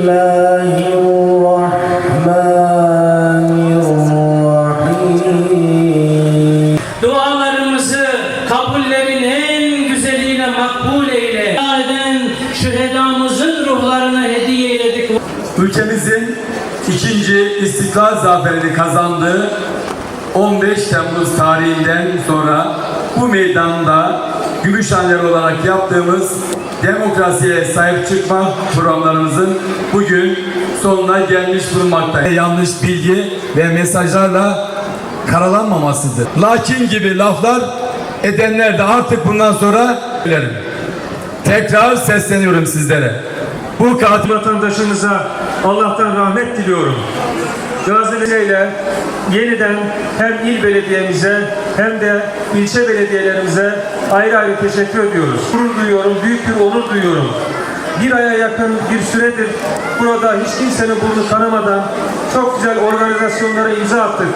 الله الرحمن الرحيم Dualarımızı kabullerin en güzeline makbul eyle. Dua eden şühedamızın ruhlarına hediye eyledik. Ülkemizin ikinci İstiklal Zaferi'ni kazandığı 15 Temmuz tarihinden sonra bu meydanda Gümüşhaneler olarak yaptığımız demokrasiye sahip çıkma programlarımızın bugün sonuna gelmiş bulunmakta. Yanlış bilgi ve mesajlarla karalanmamasıdır. Lakin gibi laflar edenler de artık bundan sonra söylerim. Tekrar sesleniyorum sizlere. Bu katil vatandaşımıza Allah'tan rahmet diliyorum. Gazi ile yeniden hem il belediyemize hem de ilçe belediyelerimize ayrı ayrı teşekkür ediyoruz. Gurur duyuyorum, büyük bir onur duyuyorum. Bir aya yakın bir süredir burada hiç kimsenin burnu kanamadan çok güzel organizasyonlara imza attık.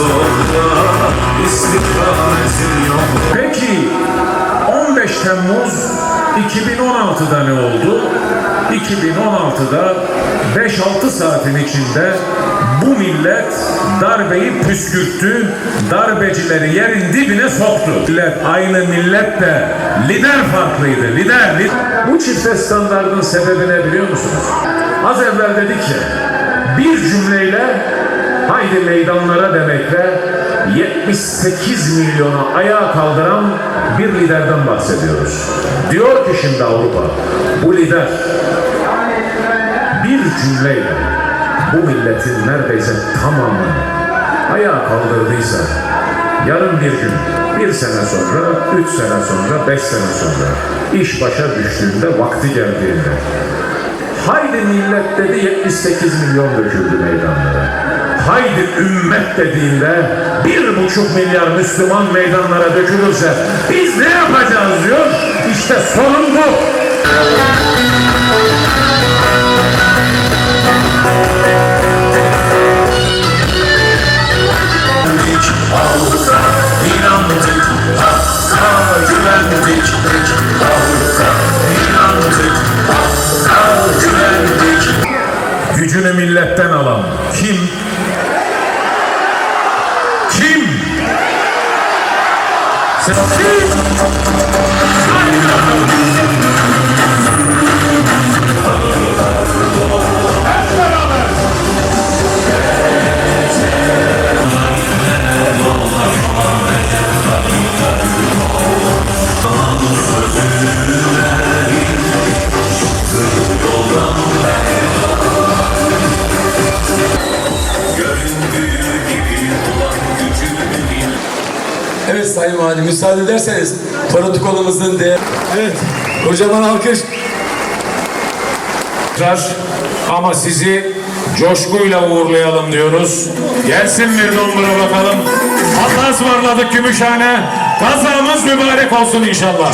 Oldu İstikametin yok Peki 15 Temmuz 2016'da ne oldu? 2016'da 5-6 saatin içinde bu millet darbeyi püskürttü, darbecileri yerin dibine soktu. Millet aynı millet de lider farklıydı, lider. li- Bu çifte standardın sebebi ne biliyor musunuz? Az evvel dedik ki bir cümleyle haydi meydanlara demekle 78 milyonu ayağa kaldıran bir liderden bahsediyoruz. Diyor ki şimdi Avrupa, bu lider bir cümleyle bu milletin neredeyse tamamını ayağa kaldırdıysa yarın bir gün, bir sene sonra, üç sene sonra, beş sene sonra iş başa düştüğünde, vakti geldiğinde Haydi millet dedi 78 milyon döküldü meydanlara. Haydi ümmet dediğinde bir buçuk milyar Müslüman meydanlara dökülürse biz ne yapacağız diyor. İşte sorun bu. Halka inandık Hakka güvendik Halka inandık Hakka güvendik Gücünü milletten alan kim? Kim? Thank you. Sayın Valim müsaade ederseniz protokolümüzün de Evet kocaman alkış ama sizi coşkuyla uğurlayalım diyoruz. Gelsin bir dombura bakalım. Allah'a ısmarladık Gümüşhane. Kazamız mübarek olsun inşallah.